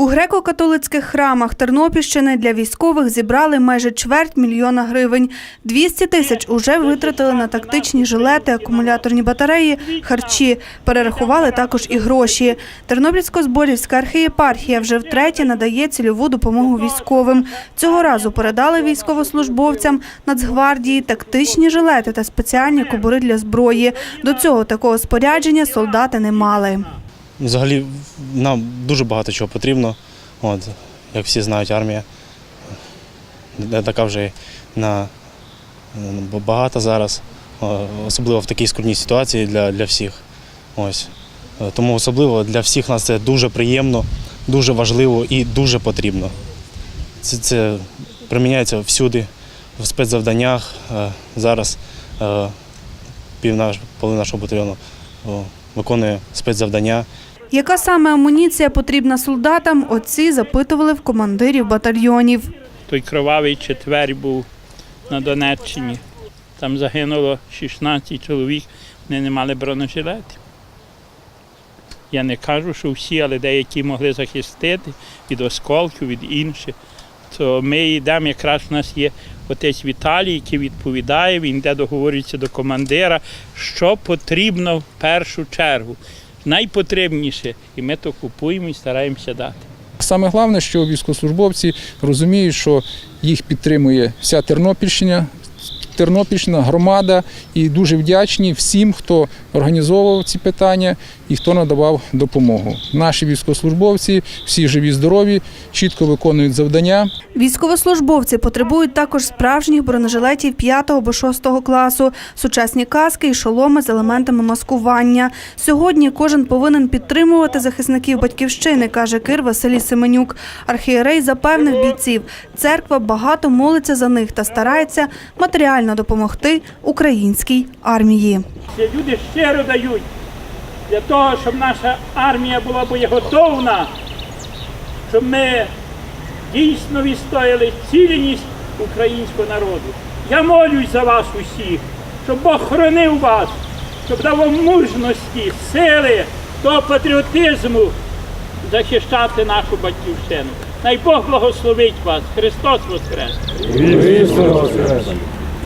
У греко-католицьких храмах Тернопільщини для військових зібрали майже чверть мільйона гривень. 200 тисяч уже витратили на тактичні жилети, акумуляторні батареї, харчі. Перерахували також і гроші. Тернопільсько-зборівська архієпархія вже втретє надає цільову допомогу військовим. Цього разу передали військовослужбовцям Нацгвардії тактичні жилети та спеціальні кобури для зброї. До цього такого спорядження солдати не мали. Взагалі нам дуже багато чого потрібно. От, як всі знають, армія така вже на багато зараз, особливо в такій скрутній ситуації для, для всіх. Ось. Тому особливо для всіх нас це дуже приємно, дуже важливо і дуже потрібно. Це, це приміняється всюди, в спецзавданнях. Е, Зараз е, пів наш, половина нашого батальйону виконує спецзавдання. Яка саме амуніція потрібна солдатам, отці запитували в командирів батальйонів. той кровавий четвер був на Донеччині. Там загинуло 16 чоловік, вони не мали бронежилетів. Я не кажу, що всі, але деякі могли захистити від осколків, від інших. То ми йдемо, якраз у нас є отець Віталій, який відповідає, він йде договорюється до командира, що потрібно в першу чергу. Найпотрібніше, і ми то купуємо і стараємося дати. Саме головне, що військовослужбовці розуміють, що їх підтримує вся Тернопільщина, Тернопільщина, громада, і дуже вдячні всім, хто організовував ці питання і хто надавав допомогу. Наші військовослужбовці, всі живі, здорові, чітко виконують завдання. Військовослужбовці потребують також справжніх бронежилетів 5 або 6 класу, сучасні каски і шоломи з елементами маскування. Сьогодні кожен повинен підтримувати захисників батьківщини, каже Кир Василій Семенюк. Архієрей запевнив бійців, церква багато молиться за них та старається матеріально допомогти українській армії. Ці люди щиро дають для того, щоб наша армія була боєготовна, щоб ми дійсно відстояли цілісність українського народу. Я молюсь за вас усіх, щоб Бог хранив вас, щоб дав вам мужності, сили, того патріотизму захищати нашу батьківщину. Най Бог благословить вас. Христос Воскрес! Христос Воскрес!